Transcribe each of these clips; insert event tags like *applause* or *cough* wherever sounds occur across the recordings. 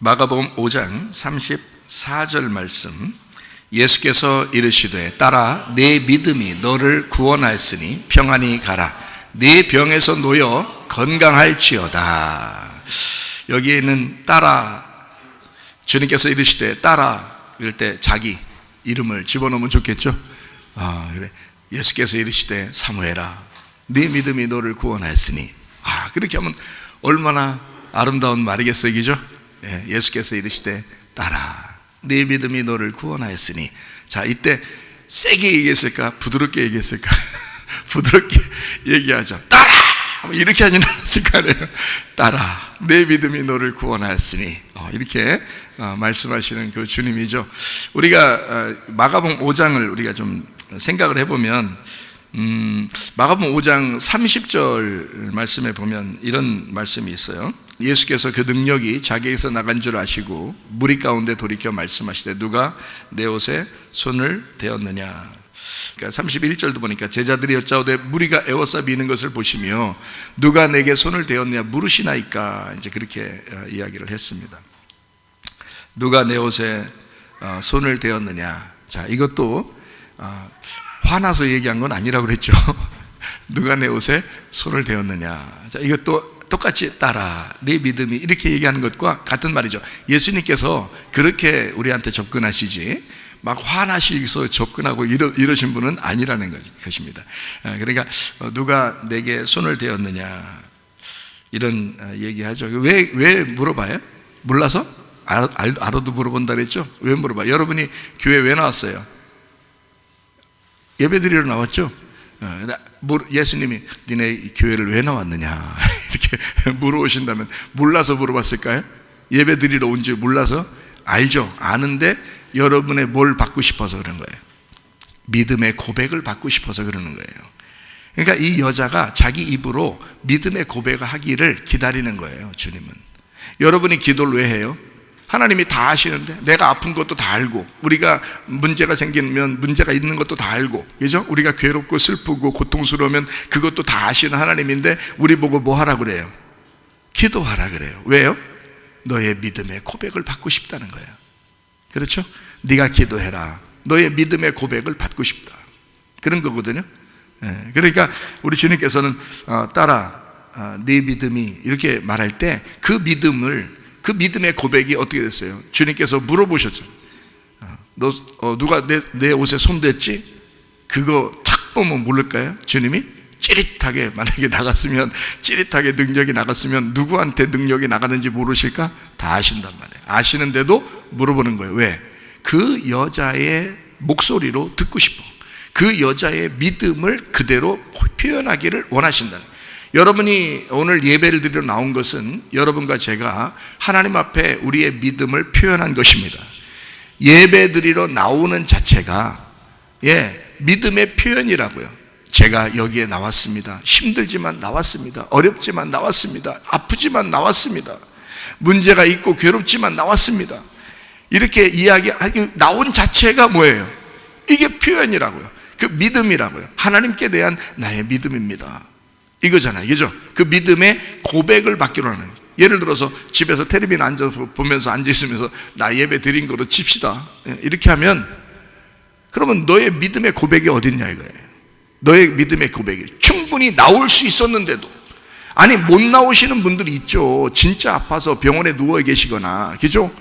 마가복음 5장 34절 말씀 예수께서 이르시되 따라 내 믿음이 너를 구원하였으니 평안히 가라. 네 병에서 놓여 건강할지어다. 여기에 있는 따라 주님께서 이르시되 따라 이럴 때 자기 이름을 집어넣으면 좋겠죠? 아 그래. 예수께서 이르시되 사무해라 네 믿음이 너를 구원하였으니. 아 그렇게 하면 얼마나 아름다운 말이겠어요 그죠 예, 예수께서 이르시되 따라 네 믿음이 너를 구원하였으니 자 이때 세게 얘기했을까? 부드럽게 얘기했을까? *laughs* 부드럽게 얘기하죠 따라! 이렇게 하진 않았을 거 아니에요 따라 내 믿음이 너를 구원하였으니. 어, 이렇게 어, 말씀하시는 그 주님이죠. 우리가 어, 마가복음 5장을 우리가 좀 생각을 해보면 음, 마가복음 5장 30절 말씀에 보면 이런 말씀이 있어요. 예수께서 그 능력이 자기에게서 나간 줄 아시고 무리 가운데 돌이켜 말씀하시되 누가 내 옷에 손을 대었느냐. 그러니까 31절도 보니까 제자들이 여짜오되 무리가 에워싸 미는 것을 보시며 누가 내게 손을 대었느냐 물으시나이까 이제 그렇게 어, 이야기를 했습니다. 누가 내 옷에 어, 손을 대었느냐. 자, 이것도 어, 화나서 얘기한 건 아니라고 그랬죠. *laughs* 누가 내 옷에 손을 대었느냐. 자, 이것도 똑같이 따라 내 믿음이 이렇게 얘기하는 것과 같은 말이죠. 예수님께서 그렇게 우리한테 접근하시지 막 화나시서 접근하고 이러, 이러신 분은 아니라는 것입니다. 아, 그러니까 어, 누가 내게 손을 대었느냐 이런 어, 얘기하죠. 왜, 왜 물어봐요? 몰라서? 알, 알, 알아도 물어본다 그랬죠? 왜 물어봐요? 여러분이 교회 왜 나왔어요? 예배 드리러 나왔죠? 어, 예수님이 니네 교회를 왜 나왔느냐? *laughs* 이렇게 물어오신다면 몰라서 물어봤을까요? 예배 드리러 온지 몰라서? 알죠. 아는데 여러분의 뭘 받고 싶어서 그런 거예요. 믿음의 고백을 받고 싶어서 그러는 거예요. 그러니까 이 여자가 자기 입으로 믿음의 고백을 하기를 기다리는 거예요 주님은. 여러분이 기도를 왜 해요? 하나님이 다 아시는데 내가 아픈 것도 다 알고 우리가 문제가 생기면 문제가 있는 것도 다 알고 그죠? 우리가 괴롭고 슬프고 고통스러우면 그것도 다 아시는 하나님인데 우리 보고 뭐 하라 그래요? 기도하라 그래요. 왜요? 너의 믿음의 고백을 받고 싶다는 거예요. 그렇죠? 네가 기도해라. 너의 믿음의 고백을 받고 싶다. 그런 거거든요. 예, 그러니까 우리 주님께서는 어, 따라 어, 네 믿음이 이렇게 말할 때 그 믿음을 그 믿음의 고백이 어떻게 됐어요? 주님께서 물어보셨죠. 어, 너 어, 누가 내, 내 옷에 손댔지? 그거 탁 보면 모를까요? 주님이 찌릿하게 만약에 나갔으면 찌릿하게 능력이 나갔으면 누구한테 능력이 나가는지 모르실까? 다 아신단 말이에요. 아시는데도 물어보는 거예요. 왜? 그 여자의 목소리로 듣고 싶어. 그 여자의 믿음을 그대로 표현하기를 원하신다는. 여러분이 오늘 예배를 드리러 나온 것은 여러분과 제가 하나님 앞에 우리의 믿음을 표현한 것입니다. 예배 드리러 나오는 자체가 예, 믿음의 표현이라고요. 제가 여기에 나왔습니다. 힘들지만 나왔습니다. 어렵지만 나왔습니다. 아프지만 나왔습니다. 문제가 있고 괴롭지만 나왔습니다. 이렇게 이야기하기 나온 자체가 뭐예요? 이게 표현이라고요. 그 믿음이라고요. 하나님께 대한 나의 믿음입니다. 이거잖아요. 그죠? 그 믿음의 고백을 받기로 하는. 예를 들어서 집에서 테레비를 앉아서 보면서 앉아 있으면서 나 예배 드린 거로 칩시다. 예, 이렇게 하면 그러면 너의 믿음의 고백이 어딨냐 이거예요. 너의 믿음의 고백이 충분히 나올 수 있었는데도 아니 못 나오시는 분들이 있죠. 진짜 아파서 병원에 누워 계시거나 그죠?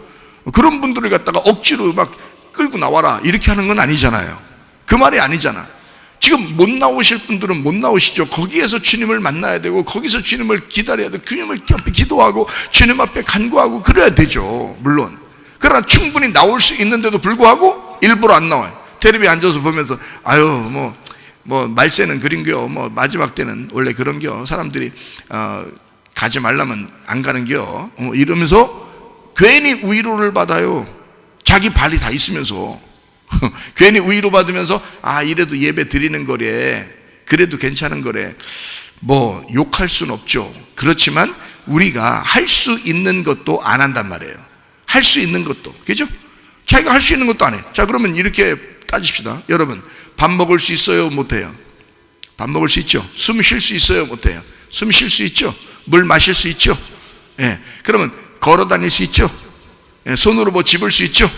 그런 분들을 갖다가 억지로 막 끌고 나와라 이렇게 하는 건 아니잖아요. 그 말이 아니잖아. 지금 못 나오실 분들은 못 나오시죠. 거기에서 주님을 만나야 되고 거기서 주님을 기다려야 되고 주님을 앞에 기도하고 주님 앞에 간구하고 그래야 되죠. 물론. 그러나 충분히 나올 수 있는데도 불구하고 일부러 안 나와요. 테레비 앉아서 보면서 아유 뭐 뭐 말세는 그린겨 뭐 마지막 때는 원래 그런겨 사람들이 어, 가지 말라면 안 가는겨 어, 이러면서 괜히 위로를 받아요. 자기 발이 다 있으면서 *laughs* 괜히 위로 받으면서 아 이래도 예배 드리는 거래 그래도 괜찮은 거래 뭐 욕할 순 없죠 그렇지만 우리가 할 수 있는 것도 안 한단 말이에요 할 수 있는 것도 그죠? 자기가 할 수 있는 것도 안 해. 자 그러면 이렇게 따집시다 여러분 밥 먹을 수 있어요 못해요? 밥 먹을 수 있죠 숨 쉴 수 있어요 못해요? 숨 쉴 수 있죠 물 마실 수 있죠 예. 그러면 걸어 다닐 수 있죠 예, 손으로 뭐 집을 수 있죠?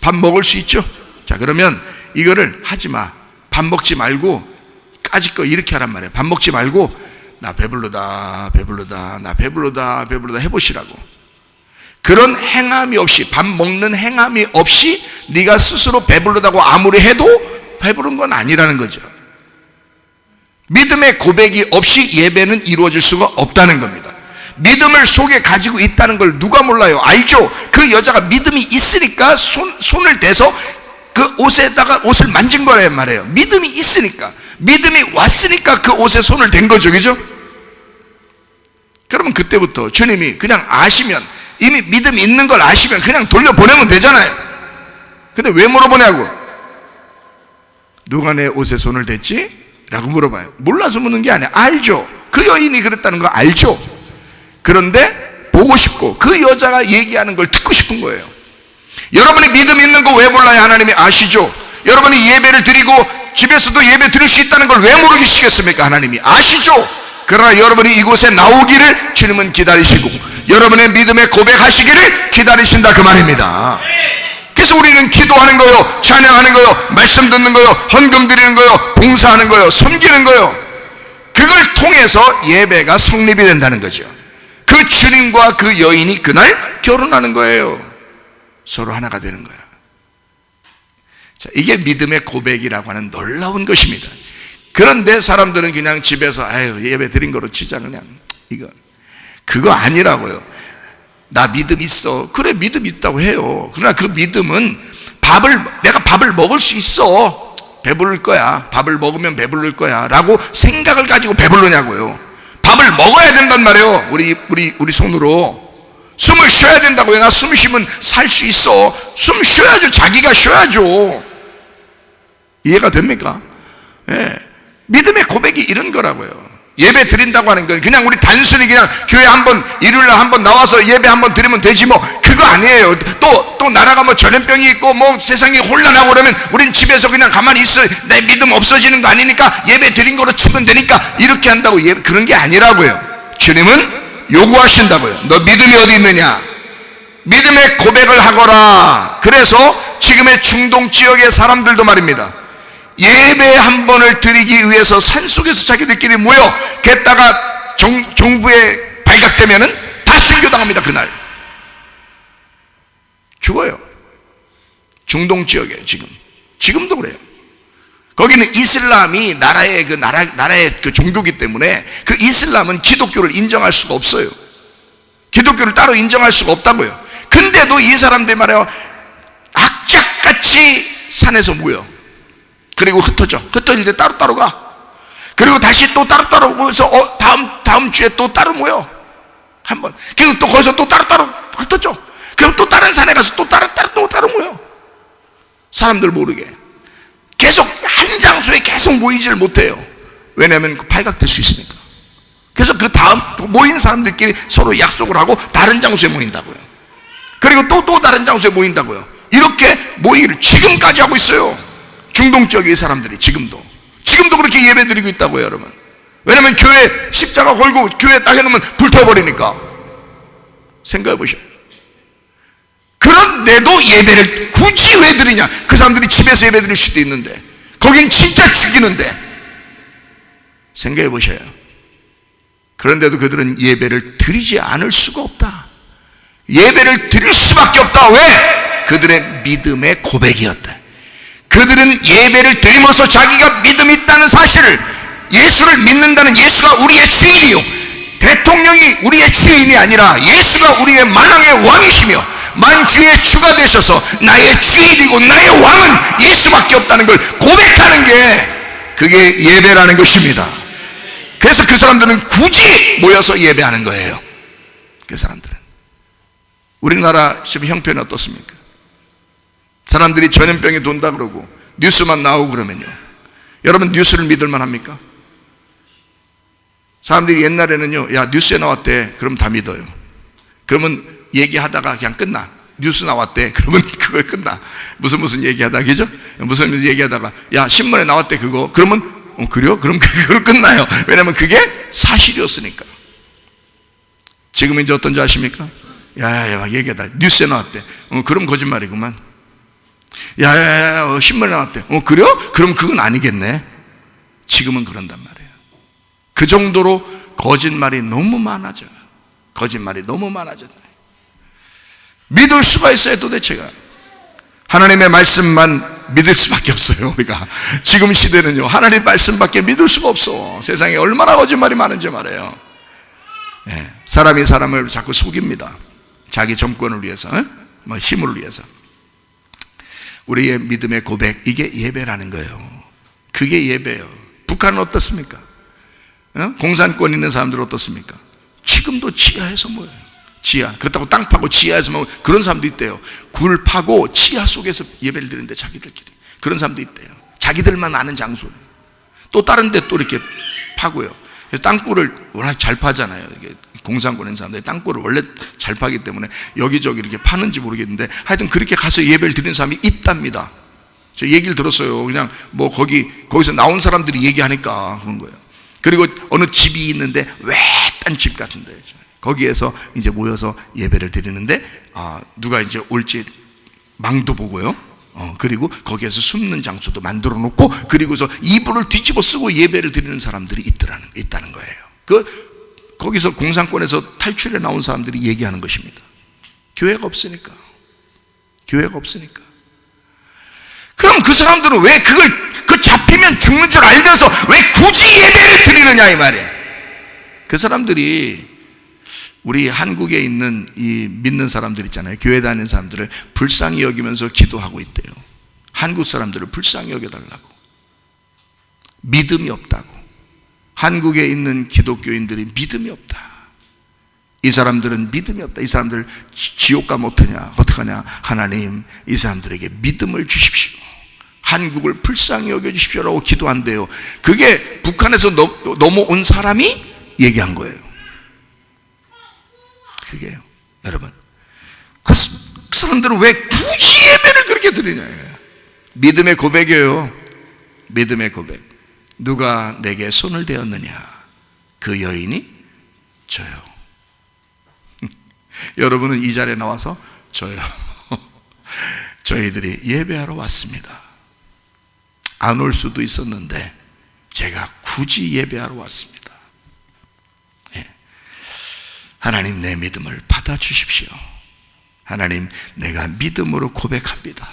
밥 먹을 수 있죠? 자, 그러면 이거를 하지 마. 밥 먹지 말고, 까짓 거 이렇게 하란 말이에요. 밥 먹지 말고, 나 배불러다, 배불러다, 나 배불러다, 배불러다 해보시라고. 그런 행함이 없이, 밥 먹는 행함이 없이 네가 스스로 배불러다고 아무리 해도 배부른 건 아니라는 거죠. 믿음의 고백이 없이 예배는 이루어질 수가 없다는 겁니다. 믿음을 속에 가지고 있다는 걸 누가 몰라요? 알죠? 그 여자가 믿음이 있으니까 손, 손을 대서 그 옷에다가 옷을 만진 거란 말이에요. 믿음이 있으니까. 믿음이 왔으니까 그 옷에 손을 댄 거죠. 그죠? 그러면 그때부터 주님이 그냥 아시면 이미 믿음이 있는 걸 아시면 그냥 돌려보내면 되잖아요. 근데 왜 물어보냐고? 누가 내 옷에 손을 댔지? 라고 물어봐요. 몰라서 묻는 게 아니야. 알죠. 그 여인이 그랬다는 거 알죠. 그런데 보고 싶고 그 여자가 얘기하는 걸 듣고 싶은 거예요. 여러분이 믿음 있는 거 왜 몰라요? 하나님이 아시죠? 여러분이 예배를 드리고 집에서도 예배 드릴 수 있다는 걸 왜 모르시겠습니까? 하나님이 아시죠? 그러나 여러분이 이곳에 나오기를 주님은 기다리시고 여러분의 믿음에 고백하시기를 기다리신다 그 말입니다. 그래서 우리는 기도하는 거요, 찬양하는 거요, 말씀 듣는 거요, 헌금 드리는 거요, 봉사하는 거요, 섬기는 거요. 그걸 통해서 예배가 성립이 된다는 거죠. 그 주님과 그 여인이 그날 결혼하는 거예요. 서로 하나가 되는 거야. 자, 이게 믿음의 고백이라고 하는 놀라운 것입니다. 그런데 사람들은 그냥 집에서 아유 예배 드린 거로 치자 그냥 이거 그거 아니라고요. 나 믿음 있어. 그래 믿음 있다고 해요. 그러나 그 믿음은 밥을 내가 밥을 먹을 수 있어. 배부를 거야. 밥을 먹으면 배부를 거야라고 생각을 가지고 배부르냐고요. 밥을 먹어야 된단 말이에요. 우리 우리 우리 손으로 숨을 쉬어야 된다고요. 나 숨 쉬면 살 수 있어. 숨 쉬어야죠. 자기가 쉬어야죠. 이해가 됩니까? 예. 믿음의 고백이 이런 거라고요. 예배 드린다고 하는 건 그냥 우리 단순히 그냥 교회 한번 일요일날 한번 나와서 예배 한번 드리면 되지 뭐 그거 아니에요. 또 또 나라가 뭐 전염병이 있고 뭐 세상이 혼란하고 그러면 우린 집에서 그냥 가만히 있어 내 믿음 없어지는 거 아니니까 예배 드린 거로 치면 되니까 이렇게 한다고 예, 그런 게 아니라고요. 주님은 요구하신다고요. 너 믿음이 어디 있느냐? 믿음의 고백을 하거라. 그래서 지금의 중동 지역의 사람들도 말입니다. 예배 한 번을 드리기 위해서 산속에서 자기들끼리 모여 겠다가 정, 정부에 발각되면은 다 순교당합니다 그날 죽어요 중동 지역에 지금 지금도 그래요 거기는 이슬람이 나라의 그 나라 나라의 그 종교기 때문에 그 이슬람은 기독교를 인정할 수가 없어요 기독교를 따로 인정할 수가 없다고요 근데도 이 사람들 말이에요 악착같이 산에서 모여 그리고 흩어져. 흩어질 때 따로따로 가. 그리고 다시 또 따로따로 모여서 어, 다음, 다음 주에 또 따로 모여. 한 번. 그리고 또 거기서 또 따로따로 흩어져. 그럼 또 다른 산에 가서 또 따로, 따로, 또 따로 모여. 사람들 모르게. 계속 한 장소에 계속 모이지를 못해요. 왜냐하면 발각될 수 있으니까. 그래서 그 다음 모인 사람들끼리 서로 약속을 하고 다른 장소에 모인다고요. 그리고 또 또 다른 장소에 모인다고요. 이렇게 모이기를 지금까지 하고 있어요. 중동 지역의 사람들이 지금도 지금도 그렇게 예배 드리고 있다고요 여러분 왜냐면 교회 십자가 걸고 교회 딱 해놓으면 불태워버리니까 생각해 보셔 그런데도 예배를 굳이 왜 드리냐? 그 사람들이 집에서 예배 드릴 수도 있는데 거긴 진짜 죽이는데. 생각해 보셔요. 그런데도 그들은 예배를 드리지 않을 수가 없다. 예배를 드릴 수밖에 없다. 왜? 그들의 믿음의 고백이었다. 그들은 예배를 드리면서 자기가 믿음이 있다는 사실을 예수를 믿는다는 예수가 우리의 주인이요. 대통령이 우리의 주인이 아니라 예수가 우리의 만왕의 왕이시며 만주의 주가 되셔서 나의 주인이고 나의 왕은 예수밖에 없다는 걸 고백하는 게 그게 예배라는 것입니다 그래서 그 사람들은 굳이 모여서 예배하는 거예요 그 사람들은 우리나라 지금 형편이 어떻습니까? 사람들이 전염병이 돈다 그러고 뉴스만 나오고 그러면요. 여러분 뉴스를 믿을만 합니까? 사람들이 옛날에는요, 야 뉴스에 나왔대. 그럼 다 믿어요. 그러면 얘기하다가 그냥 끝나. 뉴스 나왔대. *laughs* 그러면 그걸 끝나. 무슨 무슨 얘기하다 그죠? 무슨 무슨 얘기하다가 야 신문에 나왔대 그거. 그러면 어, 그래요? 그럼 *laughs* 그걸 끝나요. 왜냐면 그게 사실이었으니까. 지금 이제 어떤지 아십니까? 야 야야 막 얘기하다 뉴스에 나왔대. 어, 그럼 거짓말이구만. 야 야야 어, 신문에 나왔대. 어 그래요? 그럼 그건 아니겠네. 지금은 그런단 말이에요. 그 정도로 거짓말이 너무 많아져. 거짓말이 너무 많아졌네. 믿을 수가 있어요 도대체가. 하나님의 말씀만 믿을 수밖에 없어요 우리가 지금 시대는요 하나님 말씀밖에 믿을 수가 없어 세상에 얼마나 거짓말이 많은지 말해요 예, 사람이 사람을 자꾸 속입니다 자기 정권을 위해서 어? 뭐 힘을 위해서 우리의 믿음의 고백 이게 예배라는 거예요 그게 예배예요 북한은 어떻습니까? 어? 공산권 있는 사람들 어떻습니까? 지금도 지하에서 뭐예요 지하 그렇다고 땅 파고 지하에서 뭐 그런 사람도 있대요. 굴 파고 지하 속에서 예배를 드리는데 자기들끼리. 그런 사람도 있대요. 자기들만 아는 장소. 또 다른 데 또 이렇게 파고요. 그래서 땅굴을 워낙 잘 파잖아요. 이게 공산권인 사람들이 땅굴을 원래 잘 파기 때문에 여기저기 이렇게 파는지 모르겠는데 하여튼 그렇게 가서 예배를 드리는 사람이 있답니다. 저 얘기를 들었어요. 그냥 뭐 거기 거기서 나온 사람들이 얘기하니까 그런 거예요. 그리고 어느 집이 있는데 외딴 집 같은 데 거기에서 이제 모여서 예배를 드리는데 아, 누가 이제 올지 망도 보고요. 어, 그리고 거기에서 숨는 장소도 만들어 놓고 그리고서 이불을 뒤집어 쓰고 예배를 드리는 사람들이 있더라는 있다는 거예요. 그 거기서 공산권에서 탈출해 나온 사람들이 얘기하는 것입니다. 교회가 없으니까. 교회가 없으니까. 그럼 그 사람들은 왜 그걸 그 잡히면 죽는 줄 알면서 왜 굳이 예배를 드리느냐 이 말이에요. 그 사람들이 우리 한국에 있는 이 믿는 사람들 있잖아요. 교회 다니는 사람들을 불쌍히 여기면서 기도하고 있대요. 한국 사람들을 불쌍히 여겨달라고. 믿음이 없다고. 한국에 있는 기독교인들이 믿음이 없다. 이 사람들은 믿음이 없다. 이 사람들 지옥 가면 어떠냐? 어떡하냐? 하나님, 이 사람들에게 믿음을 주십시오. 한국을 불쌍히 여겨주십시오라고 기도한대요. 그게 북한에서 넘어온 사람이 얘기한 거예요. 그게요. 여러분. 그, 그 사람들은 왜 굳이 예배를 그렇게 드리냐. 믿음의 고백이에요. 믿음의 고백. 누가 내게 손을 대었느냐. 그 여인이 저요. *laughs* 여러분은 이 자리에 나와서 저요. *laughs* 저희들이 예배하러 왔습니다. 안 올 수도 있었는데 제가 굳이 예배하러 왔습니다. 예. 하나님 내 믿음을 받아 주십시오. 하나님 내가 믿음으로 고백합니다.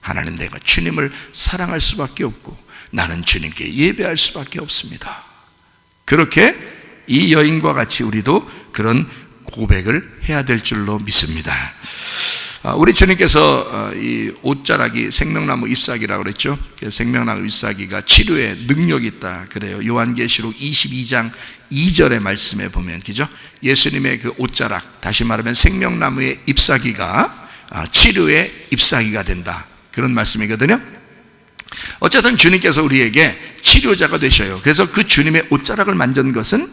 하나님 내가 주님을 사랑할 수밖에 없고 나는 주님께 예배할 수밖에 없습니다. 그렇게 이 여인과 같이 우리도 그런 고백을 해야 될 줄로 믿습니다. 아, 우리 주님께서 어, 이 옷자락이 생명나무 잎사귀라고 그랬죠. 생명나무 잎사귀가 치료에 능력이 있다 그래요. 요한계시록 22장 2절의 말씀에 보면 그죠? 예수님의 그 옷자락 다시 말하면 생명나무의 잎사귀가 아, 치료의 잎사귀가 된다. 그런 말씀이거든요. 어쨌든 주님께서 우리에게 치료자가 되셔요. 그래서 그 주님의 옷자락을 만진 것은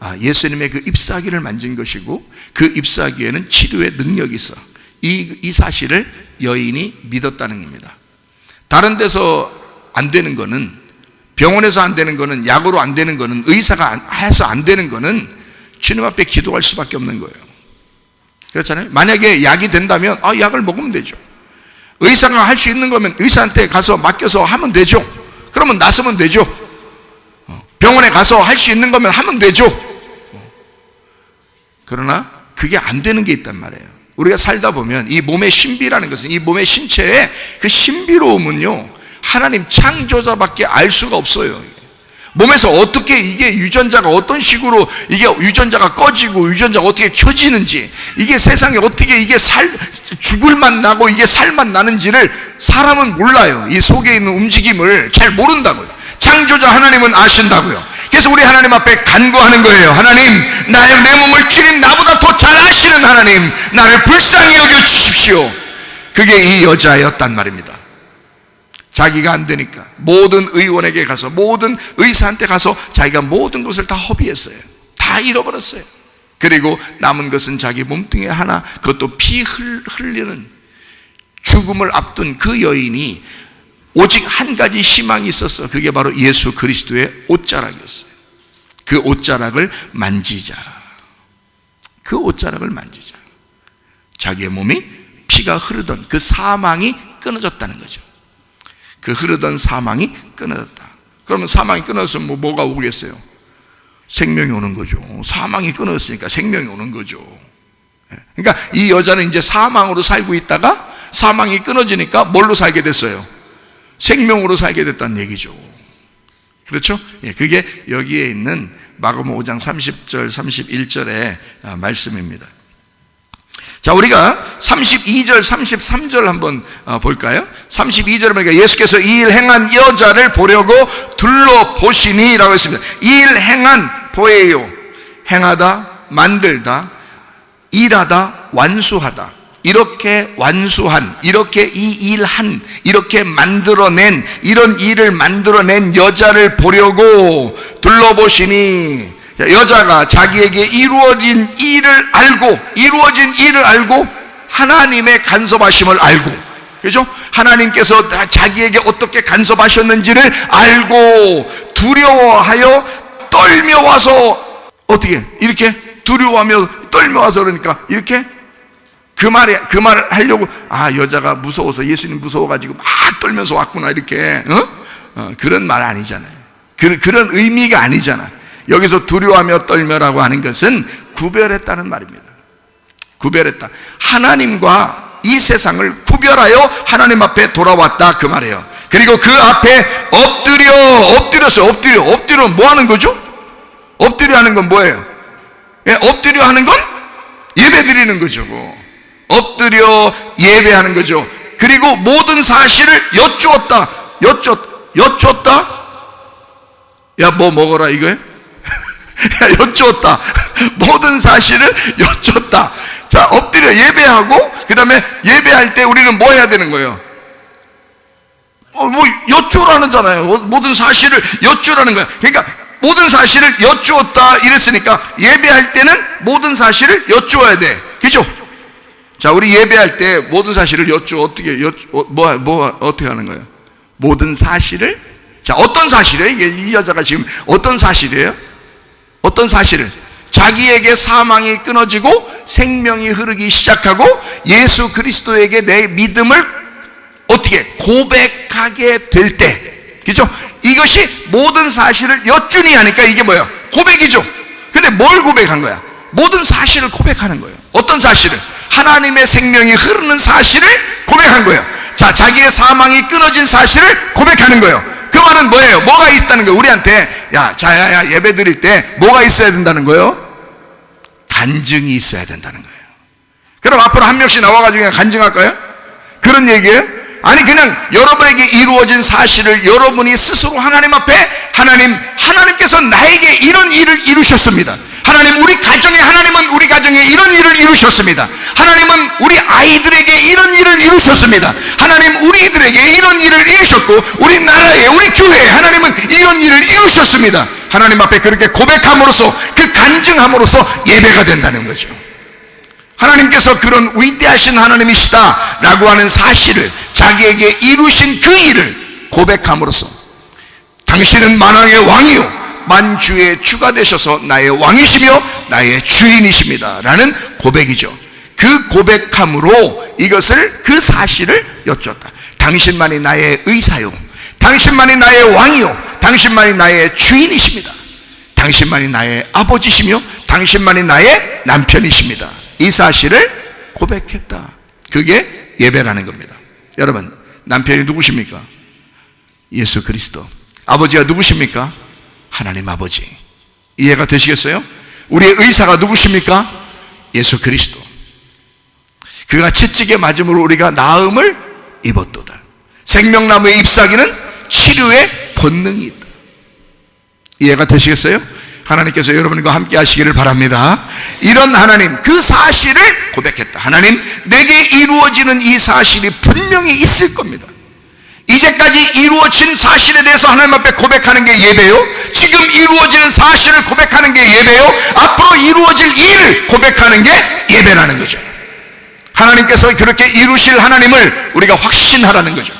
아, 예수님의 그 잎사귀를 만진 것이고 그 잎사귀에는 치료의 능력이 있어. 이, 이 사실을 여인이 믿었다는 겁니다. 다른 데서 안 되는 거는 병원에서 안 되는 거는 약으로 안 되는 거는 의사가 해서 안 되는 거는 주님 앞에 기도할 수밖에 없는 거예요. 그렇잖아요. 만약에 약이 된다면 아 약을 먹으면 되죠. 의사가 할 수 있는 거면 의사한테 가서 맡겨서 하면 되죠. 그러면 나서면 되죠. 어, 병원에 가서 할 수 있는 거면 하면 되죠. 어. 그러나 그게 안 되는 게 있단 말이에요. 우리가 살다 보면 이 몸의 신비라는 것은 이 몸의 신체의 그 신비로움은요 하나님 창조자밖에 알 수가 없어요. 몸에서 어떻게 이게 유전자가 어떤 식으로 이게 유전자가 꺼지고 유전자가 어떻게 켜지는지 이게 세상에 어떻게 이게 살 죽을 맛 나고 이게 살맛 나는지를 사람은 몰라요. 이 속에 있는 움직임을 잘 모른다고요. 창조자 하나님은 아신다고요. 그래서 우리 하나님 앞에 간구하는 거예요. 하나님, 나의 내 몸을 주님 나보다 더 잘 아시는 하나님, 나를 불쌍히 여겨 주십시오. 그게 이 여자였단 말입니다. 자기가 안 되니까 모든 의원에게 가서 모든 의사한테 가서 자기가 모든 것을 다 허비했어요. 다 잃어버렸어요. 그리고 남은 것은 자기 몸뚱이 하나 그것도 피 흘리는 죽음을 앞둔 그 여인이 오직 한 가지 희망이 있었어. 그게 바로 예수 그리스도의 옷자락이었어요. 그 옷자락을 만지자. 그 옷자락을 만지자. 자기의 몸이 피가 흐르던 그 사망이 끊어졌다는 거죠. 그 흐르던 사망이 끊어졌다. 그러면 사망이 끊어졌으면 뭐, 뭐가 오겠어요? 생명이 오는 거죠. 사망이 끊어졌으니까 생명이 오는 거죠. 예. 그러니까 이 여자는 이제 사망으로 살고 있다가 사망이 끊어지니까 뭘로 살게 됐어요? 생명으로 살게 됐다는 얘기죠. 그렇죠? 예, 그게 여기에 있는 마가복음 5장 30절, 31절의 아, 말씀입니다. 자, 우리가 32절, 33절 한번 어, 볼까요? 32절 보니까 예수께서 이 일 행한 여자를 보려고 둘러보시니라고 했습니다. 이 일 행한 보예요. 행하다, 만들다, 일하다, 완수하다. 이렇게 완수한, 이렇게 이 일한, 이렇게 만들어낸, 이런 일을 만들어낸 여자를 보려고 둘러보시니, 자, 여자가 자기에게 이루어진 일을 알고, 이루어진 일을 알고, 하나님의 간섭하심을 알고, 그죠? 하나님께서 다 자기에게 어떻게 간섭하셨는지를 알고, 두려워하여 떨며 와서, 어떻게, 이렇게 두려워하며 떨며 와서 그러니까, 이렇게 그 말에 그 말을 하려고 아 여자가 무서워서 예수님 무서워가지고 막 떨면서 왔구나 이렇게 어? 어, 그런 말 아니잖아요. 그, 그런 의미가 아니잖아. 여기서 두려워하며 떨며라고 하는 것은 구별했다는 말입니다. 구별했다. 하나님과 이 세상을 구별하여 하나님 앞에 돌아왔다 그 말이에요. 그리고 그 앞에 엎드려 엎드려서 엎드려 엎드려 뭐 하는 거죠? 엎드려 하는 건 뭐예요? 예, 엎드려 하는 건 예배 드리는 거죠. 엎드려 예배하는 거죠. 그리고 모든 사실을 여쭈었다. 여쭈, 여쭈었다? 야, 뭐 먹어라, 이거야? *laughs* 야, 여쭈었다. *laughs* 모든 사실을 여쭈었다. 자, 엎드려 예배하고, 그 다음에 예배할 때 우리는 뭐 해야 되는 거예요? 어, 뭐, 여쭈라는 잖아요. 모든 사실을 여쭈라는 거야. 그러니까, 모든 사실을 여쭈었다 이랬으니까, 예배할 때는 모든 사실을 여쭈어야 돼. 그죠? 자, 우리 예배할 때 모든 사실을 여쭈 어떻게 여쭈 어, 뭐, 뭐 어떻게 하는 거예요? 모든 사실을 자, 어떤 사실이에요? 이 여자가 지금 어떤 사실이에요? 어떤 사실을 자기에게 사망이 끊어지고 생명이 흐르기 시작하고 예수 그리스도에게 내 믿음을 어떻게 고백하게 될 때, 그죠? 이것이 모든 사실을 여쭈니 하니까 이게 뭐예요? 고백이죠. 근데 뭘 고백한 거야? 모든 사실을 고백하는 거예요. 어떤 사실을? 하나님의 생명이 흐르는 사실을 고백한 거예요. 자, 자기의 사망이 끊어진 사실을 고백하는 거예요. 그 말은 뭐예요? 뭐가 있다는 거예요? 우리한테, 야, 자야야, 예배 드릴 때 뭐가 있어야 된다는 거예요? 간증이 있어야 된다는 거예요. 그럼 앞으로 한 명씩 나와가지고 그냥 간증할까요? 그런 얘기예요? 아니, 그냥 여러분에게 이루어진 사실을 여러분이 스스로 하나님 앞에 하나님, 하나님께서 나에게 이런 일을 이루셨습니다. 하나님 우리 가정에 하나님은 우리 가정에 이런 일을 이루셨습니다. 하나님은 우리 아이들에게 이런 일을 이루셨습니다. 하나님 우리들에게 이런 일을 이루셨고 우리 나라에 우리 교회에 하나님은 이런 일을 이루셨습니다. 하나님 앞에 그렇게 고백함으로써 그 간증함으로써 예배가 된다는 거죠. 하나님께서 그런 위대하신 하나님이시다라고 하는 사실을 자기에게 이루신 그 일을 고백함으로써 당신은 만왕의 왕이요 만주의 주가 되셔서 나의 왕이시며 나의 주인이십니다. 라는 고백이죠. 그 고백함으로 이것을 그 사실을 여쭈었다. 당신만이 나의 의사요. 당신만이 나의 왕이요. 당신만이 나의 주인이십니다. 당신만이 나의 아버지시며 당신만이 나의 남편이십니다. 이 사실을 고백했다. 그게 예배라는 겁니다. 여러분, 남편이 누구십니까? 예수 그리스도. 아버지가 누구십니까? 하나님 아버지. 이해가 되시겠어요? 우리의 의사가 누구십니까? 예수 그리스도. 그가 채찍에 맞음으로 우리가 나음을 입었도다. 생명나무의 잎사귀는 치료의 본능이 있다. 이해가 되시겠어요? 하나님께서 여러분과 함께 하시기를 바랍니다. 이런 하나님, 그 사실을 고백했다. 하나님, 내게 이루어지는 이 사실이 분명히 있을 겁니다. 이제까지 이루어진 사실에 대해서 하나님 앞에 고백하는 게 예배요. 지금 이루어지는 사실을 고백하는 게 예배요. 앞으로 이루어질 일을 고백하는 게 예배라는 거죠. 하나님께서 그렇게 이루실 하나님을 우리가 확신하라는 거죠.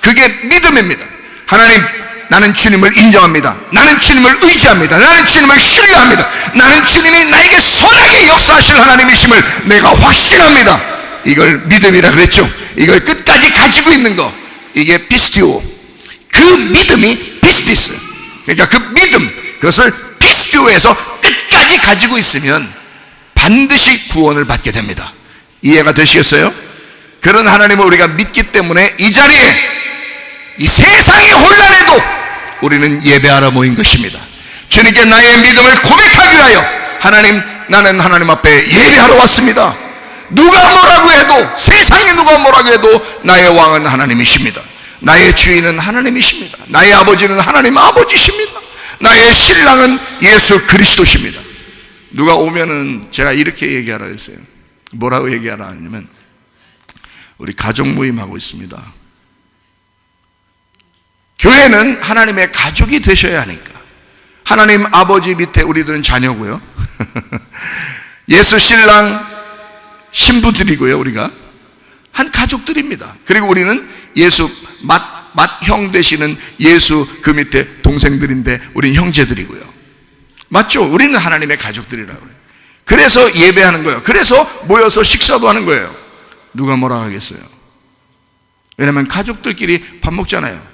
그게 믿음입니다. 하나님, 나는 주님을 인정합니다. 나는 주님을 의지합니다. 나는 주님을 신뢰합니다. 나는 주님이 나에게 선하게 역사하실 하나님이심을 내가 확신합니다. 이걸 믿음이라 그랬죠. 이걸 끝까지 가지고 있는 거. 이게 피스티오. 그 믿음이 피스티스. 그러니까 그 믿음, 그것을 피스티오에서 끝까지 가지고 있으면 반드시 구원을 받게 됩니다. 이해가 되시겠어요? 그런 하나님을 우리가 믿기 때문에 이 자리에 이 세상의 혼란에도 우리는 예배하러 모인 것입니다. 주님께 나의 믿음을 고백하기 위하여 하나님 나는 하나님 앞에 예배하러 왔습니다. 누가 뭐라고 해도 세상에 누가 뭐라고 해도 나의 왕은 하나님이십니다. 나의 주인은 하나님이십니다. 나의 아버지는 하나님 아버지십니다. 나의 신랑은 예수 그리스도십니다. 누가 오면은 제가 이렇게 얘기하라 했어요. 뭐라고 얘기하라 하냐면 우리 가족 모임하고 있습니다. 교회는 하나님의 가족이 되셔야 하니까. 하나님 아버지 밑에 우리들은 자녀고요. *laughs* 예수 신랑 신부들이고요, 우리가. 한 가족들입니다. 그리고 우리는 예수 맛, 맏형 되시는 예수 그 밑에 동생들인데 우리는 형제들이고요. 맞죠? 우리는 하나님의 가족들이라고 그래요. 그래서 예배하는 거예요. 그래서 모여서 식사도 하는 거예요. 누가 뭐라 하겠어요? 왜냐면 가족들끼리 밥 먹잖아요.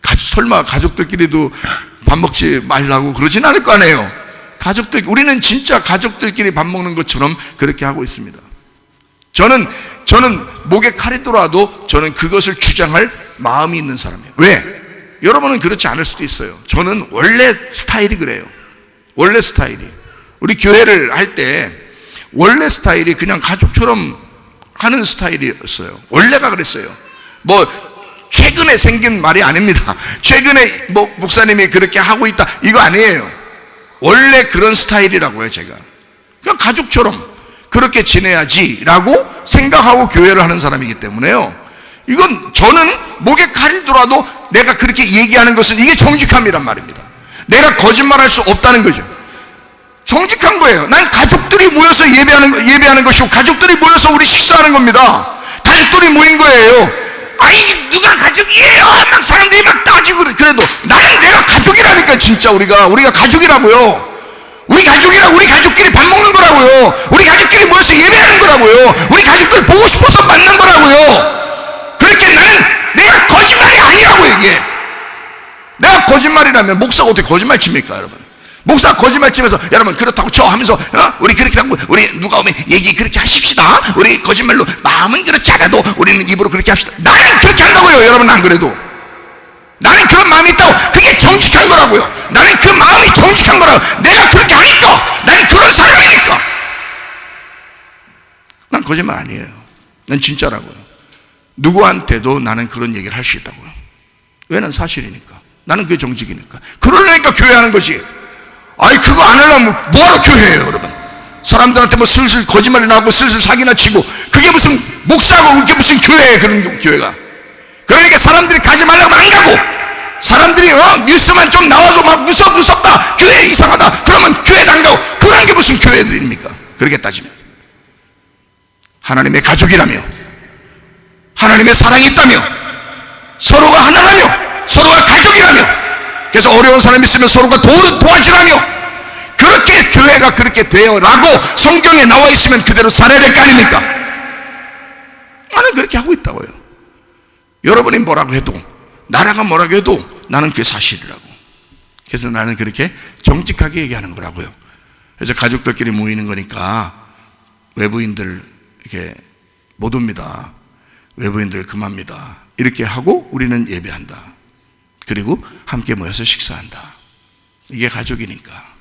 가족, 설마 가족들끼리도 밥 먹지 말라고 그러진 않을 거 아니에요. 가족들, 우리는 진짜 가족들끼리 밥 먹는 것처럼 그렇게 하고 있습니다. 저는, 저는 목에 칼이 들어와도 저는 그것을 주장할 마음이 있는 사람이에요. 왜? 여러분은 그렇지 않을 수도 있어요. 저는 원래 스타일이 그래요. 원래 스타일이. 우리 교회를 할 때 원래 스타일이 그냥 가족처럼 하는 스타일이었어요. 원래가 그랬어요. 뭐 최근에 생긴 말이 아닙니다. *laughs* 최근에 뭐 목사님이 그렇게 하고 있다 이거 아니에요. 원래 그런 스타일이라고요, 제가. 그냥 가족처럼 그렇게 지내야지라고 생각하고 교회를 하는 사람이기 때문에요. 이건 저는 목에 칼이 들어도 내가 그렇게 얘기하는 것은 이게 정직함이란 말입니다. 내가 거짓말할 수 없다는 거죠. 정직한 거예요. 난 가족들이 모여서 예배하는 예배하는 것이고 가족들이 모여서 우리 식사하는 겁니다. 가족들이 모인 거예요. 아이 누가 가족이에요? 막 사람들이 막 따지고 그래. 그래도 나는 내가 가족이라니까 진짜 우리가 우리가 가족이라고요. 우리 가족이라 우리 가족끼리 밥 먹는 거라고요. 우리 가족끼리 모여서 예배하는 거라고요. 우리 가족들 보고 싶어서 만난 거라고요. 그렇게 나는 내가 거짓말이 아니라고 이게. 내가 거짓말이라면 목사가 어떻게 거짓말 칩니까, 여러분? 목사 거짓말 치면서 여러분 그렇다고 쳐 하면서 어? 우리 그렇게 하고 우리 누가 오면 얘기 그렇게 하십시다. 우리 거짓말로 마음은 그렇지 않아도 우리는 입으로 그렇게 합시다. 나는 그렇게 한다고요, 여러분 안 그래도. 나는 그런 마음이 있다고 그게 정직한 거라고요. 나는 그 마음이 정직한 거라고. 내가 그렇게 하니까 나는 그런 사람이니까. 난 거짓말 아니에요. 난 진짜라고요. 누구한테도 나는 그런 얘기를 할 수 있다고요. 왜는 사실이니까. 나는 그게 정직이니까. 그러려니까 교회하는 거지. 아이 그거 안 하려면 뭐하러 교회해요 여러분 사람들한테 뭐 슬슬 거짓말이 나고 슬슬 사기나 치고 그게 무슨 목사고 그게 무슨 교회예요 그런 교회가 그러니까 사람들이 가지 말라고 안 가고 사람들이 어? 뉴스만 좀 나와서 막 무섭 무섭다. 교회 이상하다. 그러면 교회 안 가고. 그런 게 무슨 교회들입니까? 그렇게 따지면. 하나님의 가족이라며 하나님의 사랑이 있다며 서로가 하나라며 서로가 가족이라며 그래서 어려운 사람이 있으면 서로가 도, 도와주라며 그렇게 교회가 그렇게 되어라고 성경에 나와 있으면 그대로 살아야 될 거 아닙니까? 나는 그렇게 하고 있다고요. 여러분이 뭐라고 해도 나라가 뭐라고 해도 나는 그게 사실이라고. 그래서 나는 그렇게 정직하게 얘기하는 거라고요. 그래서 가족들끼리 모이는 거니까 외부인들 이렇게 못 옵니다. 외부인들 금합니다. 이렇게 하고 우리는 예배한다. 그리고 함께 모여서 식사한다. 이게 가족이니까.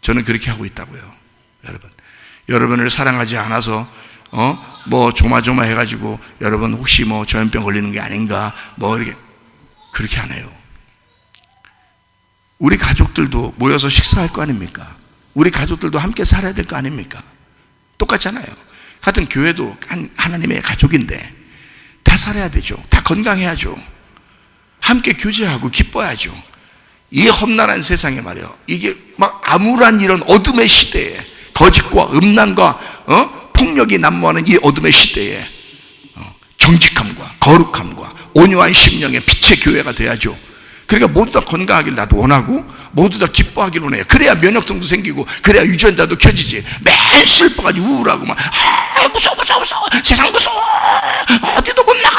저는 그렇게 하고 있다고요. 여러분. 여러분을 사랑하지 않아서, 어, 뭐, 조마조마 해가지고, 여러분 혹시 뭐 전염병 걸리는 게 아닌가, 뭐, 이렇게, 그렇게 안 해요. 우리 가족들도 모여서 식사할 거 아닙니까? 우리 가족들도 함께 살아야 될 거 아닙니까? 똑같잖아요. 같은 교회도 하나님의 가족인데, 다 살아야 되죠. 다 건강해야죠. 함께 교제하고 기뻐야죠. 이 험난한 세상에 말이요. 이게 막 암울한 이런 어둠의 시대에 거짓과 음란과 어? 폭력이 난무하는 이 어둠의 시대에 어? 정직함과 거룩함과 온유한 심령의 빛의 교회가 돼야죠. 그러니까 모두 다 건강하길 나도 원하고 모두 다 기뻐하기로 해요. 그래야 면역성도 생기고 그래야 유전자도 켜지지. 맨 슬퍼가지고 우울하고 막 아, 무서워 무서워 무서워 세상 무서워 어디도 못 나가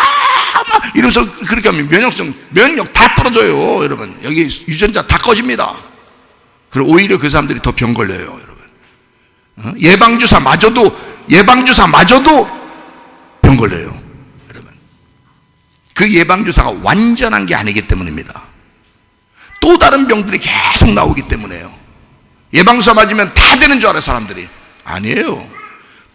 막 이러면서 그렇게 하면 면역성 면역 다 떨어져요, 여러분. 여기 유전자 다 꺼집니다. 그리고 오히려 그 사람들이 더 병 걸려요, 여러분. 어? 예방주사 마저도 예방주사 마저도 병 걸려요, 여러분. 그 예방주사가 완전한 게 아니기 때문입니다. 또 다른 병들이 계속 나오기 때문에요. 예방주사 맞으면 다 되는 줄 알아요, 사람들이. 아니에요.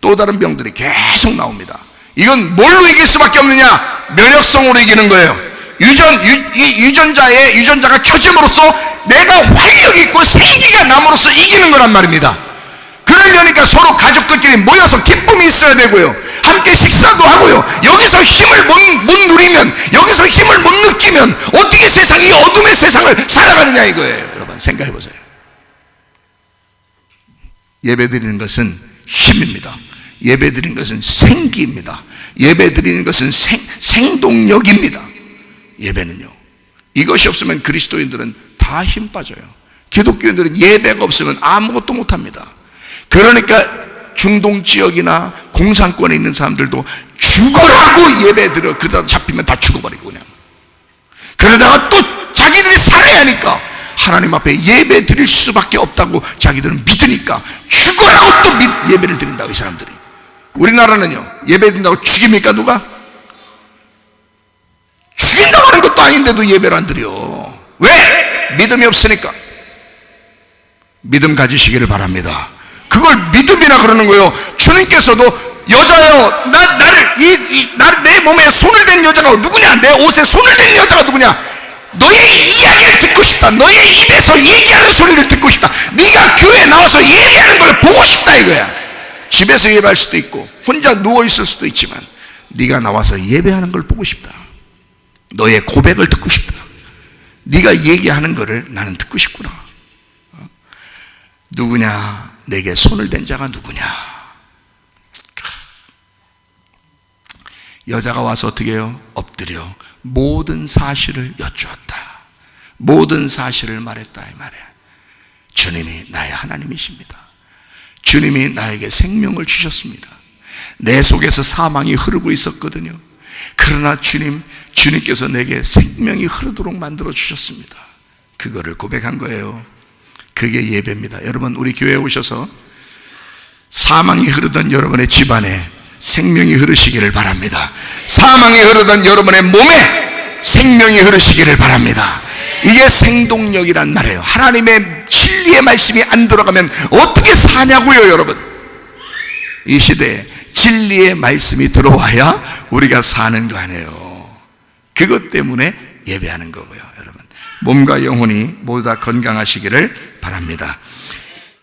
또 다른 병들이 계속 나옵니다. 이건 뭘로 이길 수밖에 없느냐? 면역성으로 이기는 거예요. 유전, 유, 이 유전자의, 유전자가 켜짐으로써 내가 활력 있고 생기가 남으로써 이기는 거란 말입니다. 그러려니까 서로 가족들끼리 모여서 기쁨이 있어야 되고요. 함께 식사도 하고요. 여기서 힘을 못, 못 누리면, 여기서 힘을 못 느끼면 어떻게 세상이 어둠의 세상을 살아가느냐 이거예요. 여러분 생각해 보세요. 예배 드리는 것은 힘입니다. 예배 드리는 것은 생기입니다. 예배 드리는 것은 생, 생동력입니다. 예배는요. 이것이 없으면 그리스도인들은 다 힘 빠져요. 기독교인들은 예배가 없으면 아무것도 못 합니다. 그러니까 중동 지역이나 공산권에 있는 사람들도 죽어라고 예배 드려 그러다 잡히면 다 죽어버리고 그냥. 그러다가 또 자기들이 살아야 하니까 하나님 앞에 예배 드릴 수밖에 없다고 자기들은 믿으니까 죽어라고 또 믿- 예배를 드린다고 이 사람들이. 우리나라는요 예배 드린다고 죽입니까 누가? 죽인다고 하는 것도 아닌데도 예배를 안 드려. 왜? 믿음이 없으니까. 믿음 가지시기를 바랍니다. 그걸 믿음이라 그러는 거예요. 주님께서도 여자여, 나, 나를, 이, 이, 나, 내 몸에 손을 댄 여자가 누구냐? 내 옷에 손을 댄 여자가 누구냐? 너의 이야기를 듣고 싶다. 너의 입에서 얘기하는 소리를 듣고 싶다. 네가 교회에 나와서 예배하는 걸 보고 싶다 이거야. 집에서 예배할 수도 있고 혼자 누워 있을 수도 있지만 네가 나와서 예배하는 걸 보고 싶다. 너의 고백을 듣고 싶다. 네가 얘기하는 거를 나는 듣고 싶구나. 어? 누구냐? 내게 손을 댄 자가 누구냐? 여자가 와서 어떻게 해요? 엎드려 모든 사실을 여쭈었다. 모든 사실을 말했다 이 말이야. 주님이 나의 하나님이십니다. 주님이 나에게 생명을 주셨습니다. 내 속에서 사망이 흐르고 있었거든요. 그러나 주님, 주님께서 내게 생명이 흐르도록 만들어 주셨습니다. 그거를 고백한 거예요. 그게 예배입니다. 여러분, 우리 교회에 오셔서 사망이 흐르던 여러분의 집안에 생명이 흐르시기를 바랍니다. 사망이 흐르던 여러분의 몸에 생명이 흐르시기를 바랍니다. 이게 생동력이란 말이에요. 하나님의 진리의 말씀이 안 들어가면 어떻게 사냐고요, 여러분? 이 시대에 진리의 말씀이 들어와야 우리가 사는 거 아니에요. 그것 때문에 예배하는 거고요, 여러분. 몸과 영혼이 모두 다 건강하시기를 바랍니다.